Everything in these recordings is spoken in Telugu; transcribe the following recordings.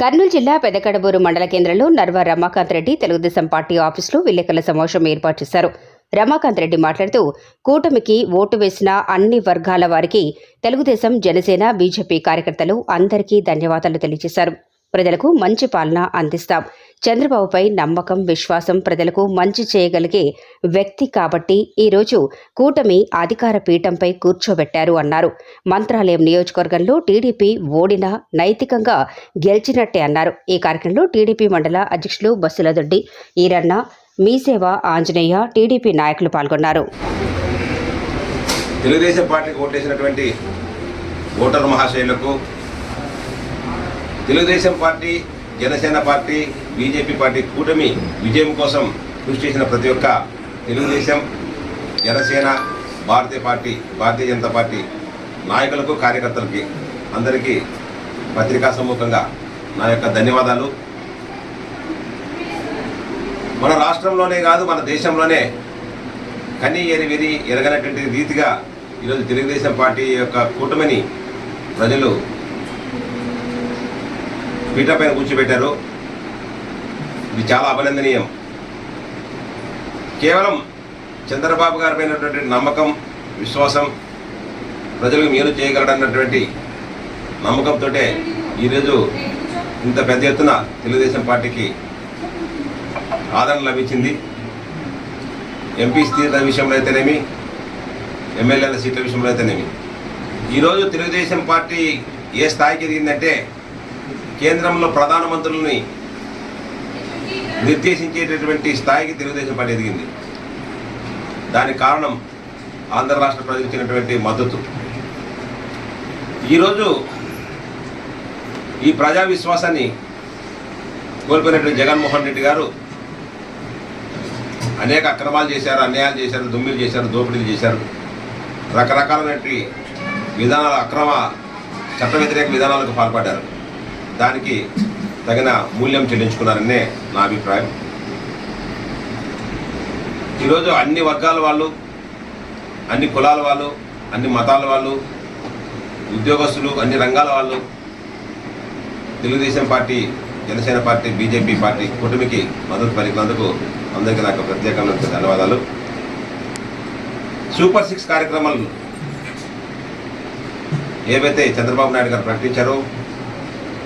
కర్నూలు జిల్లా పెదకడబూరు మండల కేంద్రంలో నర్వ రమాకాంత్ రెడ్డి తెలుగుదేశం పార్టీ ఆఫీసులో విలేకరుల సమావేశం ఏర్పాటు చేశారు. రమాకాంత్ రెడ్డి మాట్లాడుతూ కూటమికి ఓటు వేసిన అన్ని వర్గాల వారికి తెలుగుదేశం జనసేన బీజేపీ కార్యకర్తలు అందరికీ ధన్యవాదాలు తెలియజేశారు. ప్రజలకు మంచి పాలన అందిస్తాం. చంద్రబాబుపై నమ్మకం విశ్వాసం ప్రజలకు మంచి చేయగలిగే వ్యక్తి కాబట్టి ఈరోజు కూటమి అధికార పీఠంపై కూర్చోబెట్టారు అన్నారు. మంత్రాలయం నియోజకవర్గంలో టీడీపీ ఓడినా నైతికంగా గెలిచినట్టే అన్నారు. ఈ కార్యక్రమంలో టీడీపీ మండల అధ్యక్షులు బస్సులదొడ్డి ఈరన్న మీసేవ ఆంజనేయ టీడీపీ నాయకులు పాల్గొన్నారు. తెలుగుదేశం పార్టీకి ఓటేసినటువంటి voter మహాశయులకు Telugu Desam party Janasena party BJP party కూటమి విజయం కోసం కృషి చేసిన ప్రతి ఒక్క తెలుగుదేశం జనసేన భారతీయ పార్టీ భారతీయ జనతా పార్టీ నాయకులకు కార్యకర్తలకి అందరికీ పత్రికా సమ్ముఖంగా నా యొక్క ధన్యవాదాలు. మన రాష్ట్రంలోనే కాదు మన దేశంలోనే కని ఎరివిరి ఎరగనటువంటి రీతిగా ఈరోజు తెలుగుదేశం పార్టీ యొక్క కూటమిని ప్రజలు పీఠపైన కూర్చోబెట్టారు. ఇది చాలా అభినందనీయం. కేవలం చంద్రబాబు గారి పైనటువంటి నమ్మకం విశ్వాసం ప్రజలకు మేలు చేయగలడన్నటువంటి నమ్మకంతో ఈరోజు ఇంత పెద్ద ఎత్తున తెలుగుదేశం పార్టీకి ఆదరణ లభించింది. ఎంపీ సీట్ల విషయంలో అయితేనేమి ఎమ్మెల్యేల సీట్ల విషయంలో అయితేనేమి. ఈరోజు తెలుగుదేశం పార్టీ ఏ స్థాయికి ఎదిగిందంటే కేంద్రంలో ప్రధానమంత్రులని నిర్దేశించేటటువంటి స్థాయికి తెలుగుదేశం పార్టీ ఎదిగింది. దానికి కారణం ఆంధ్ర రాష్ట్ర ప్రజలు ఇచ్చినటువంటి మద్దతు. ఈరోజు ఈ ప్రజా విశ్వాసాన్ని కోల్పోయినటువంటి జగన్మోహన్ రెడ్డి గారు అనేక అక్రమాలు చేశారు అన్యాయాలు చేశారు దుమ్మిలు చేశారు దోపిడీలు చేశారు. రకరకాలైనటువంటి విధానాల అక్రమ చట్ట వ్యతిరేక విధానాలకు పాల్పడ్డారు. దానికి తగిన మూల్యం చెల్లించుకున్నారనే నా అభిప్రాయం. ఈరోజు అన్ని వర్గాల వాళ్ళు అన్ని కులాల వాళ్ళు అన్ని మతాల వాళ్ళు ఉద్యోగస్తులు అన్ని రంగాల వాళ్ళు Telugu Desam party Janasena party BJP party కూటమికి మద్దతు పలికినందుకు అందరికీ నాకు ప్రత్యేకమైన ధన్యవాదాలు. సూపర్ సిక్స్ కార్యక్రమాలు ఏవైతే చంద్రబాబు నాయుడు గారు ప్రకటించారో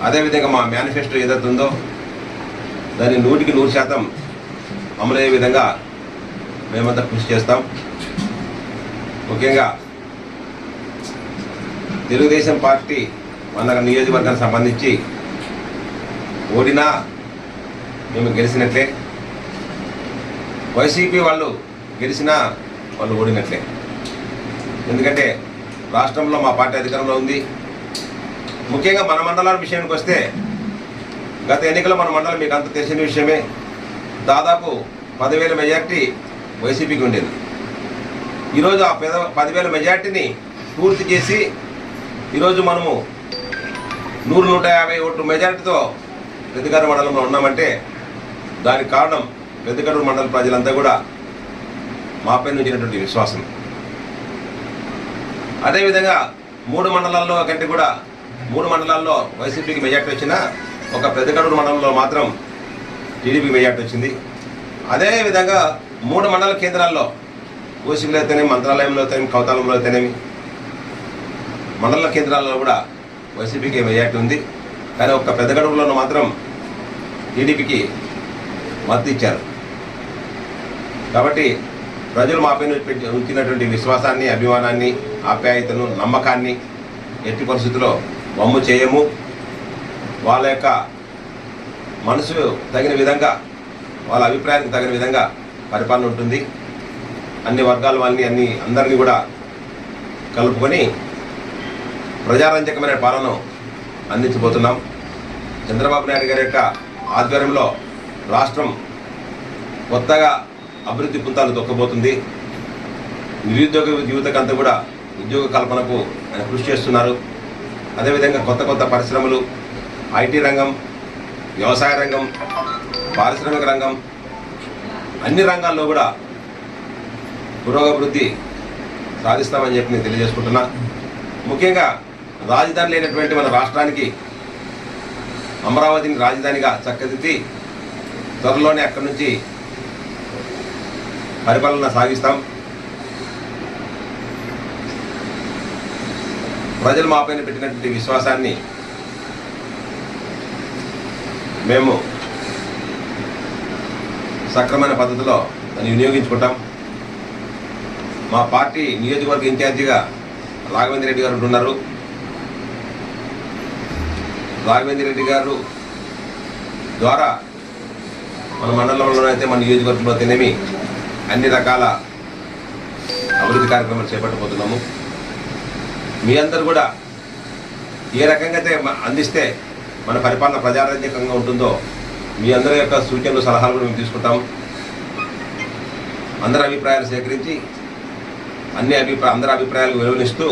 అదేవిధంగా మా మేనిఫెస్టో ఏదైతే ఉందో దాన్ని నూటికి నూరు శాతం అమలయ్యే విధంగా మేమంతా కృషి చేస్తాం. ముఖ్యంగా తెలుగుదేశం పార్టీ మన నియోజకవర్గానికి సంబంధించి ఓడినా మేము గెలిచినట్లే. వైసీపీ వాళ్ళు గెలిచినా వాళ్ళు ఓడినట్లే. ఎందుకంటే రాష్ట్రంలో మా పార్టీ అధికారంలో ఉంది. ముఖ్యంగా మన మండలాల విషయానికి వస్తే గత ఎన్నికల మన మండలం మీకు అంత తెలిసిన విషయమే దాదాపు పదివేల మెజార్టీ వైసీపీకి ఉండేది. ఈరోజు ఆ పెద పదివేల మెజార్టీని పూర్తి చేసి ఈరోజు మనము నూరు నూట యాభై ఓట్లు మెజార్టీతో పెద్దగారు మండలంలో ఉన్నామంటే దానికి కారణం పెద్దగడూరు మండల ప్రజలంతా కూడా మాపై నుంచినటువంటి విశ్వాసం. అదేవిధంగా మూడు మండలాల్లో కంటే కూడా మూడు మండలాల్లో వైసీపీకి మెజార్టీ వచ్చినా ఒక పెద్దకడూరు మండలంలో మాత్రం టీడీపీ మెజార్టీ వచ్చింది. అదేవిధంగా మూడు మండల కేంద్రాల్లో కోసిలో అయితేనేమి మంత్రాలయంలో అయితేనేమి కౌతాలంలో అయితేనేమి మండల కేంద్రాల్లో కూడా వైసీపీకి మెజార్టీ ఉంది. కానీ ఒక్క పెద్దగడూరులో మాత్రం టీడీపీకి మద్దతు ఇచ్చారు. కాబట్టి ప్రజలు మాపైన ఉంచినటువంటి విశ్వాసాన్ని అభిమానాన్ని ఆప్యాయతను నమ్మకాన్ని ఎట్టి పరిస్థితుల్లో వమ్ము చేయము. వాళ్ళ యొక్క మనసు తగిన విధంగా వాళ్ళ అభిప్రాయానికి తగిన విధంగా పరిపాలన ఉంటుంది. అన్ని వర్గాల వాళ్ళని అన్ని అందరినీ కూడా కలుపుకొని ప్రజారంజకమైన పాలన అందించబోతున్నాం. చంద్రబాబు నాయుడు గారి యొక్క ఆధ్వర్యంలో రాష్ట్రం కొత్తగా అభివృద్ధి పుంతాలు తొక్కబోతుంది. నిరుద్యోగ యువతకంతా కూడా ఉద్యోగ కల్పనకు ఆయన కృషి చేస్తున్నారు. అదేవిధంగా కొత్త కొత్త పరిశ్రమలు ఐటీ రంగం వ్యవసాయ రంగం పారిశ్రామిక రంగం అన్ని రంగాల్లో కూడా పురోగభివృద్ధి సాధిస్తామని చెప్పి నేను తెలియజేసుకుంటున్నా. ముఖ్యంగా రాజధాని లేనటువంటి మన రాష్ట్రానికి అమరావతిని రాజధానిగా చక్కదిద్ది త్వరలోనే అక్కడి నుంచి పరిపాలన సాగిస్తాం. ప్రజలు మాపైన పెట్టినటువంటి విశ్వాసాన్ని మేము సక్రమైన పద్ధతిలో దాన్ని వినియోగించుకుంటాం. మా పార్టీ నియోజకవర్గ ఇన్ఛార్జిగా రాఘవేంద్ర రెడ్డి గారు ఉన్నారు రాఘవేంద్ర రెడ్డి గారు ద్వారా మన మండలంలో మన నియోజకవర్గంలో తినేమి అన్ని రకాల అభివృద్ధి కార్యక్రమాలు చేపట్టబోతున్నాము. మీ అందరు కూడా ఏ రకంగా అయితే అందిస్తే మన పరిపాలన ప్రజారాజ్యకంగా ఉంటుందో మీ అందరి యొక్క సూచనలు సలహాలు కూడా మేము తీసుకుంటాం అందరి అభిప్రాయాలు సేకరించి అన్ని అభిప్రాయ అందరి అభిప్రాయాలు విలువనిస్తూ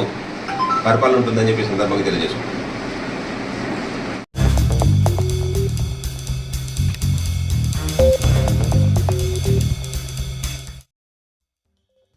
పరిపాలన ఉంటుందని చెప్పి సందర్భంగా తెలియజేసుకుంటాం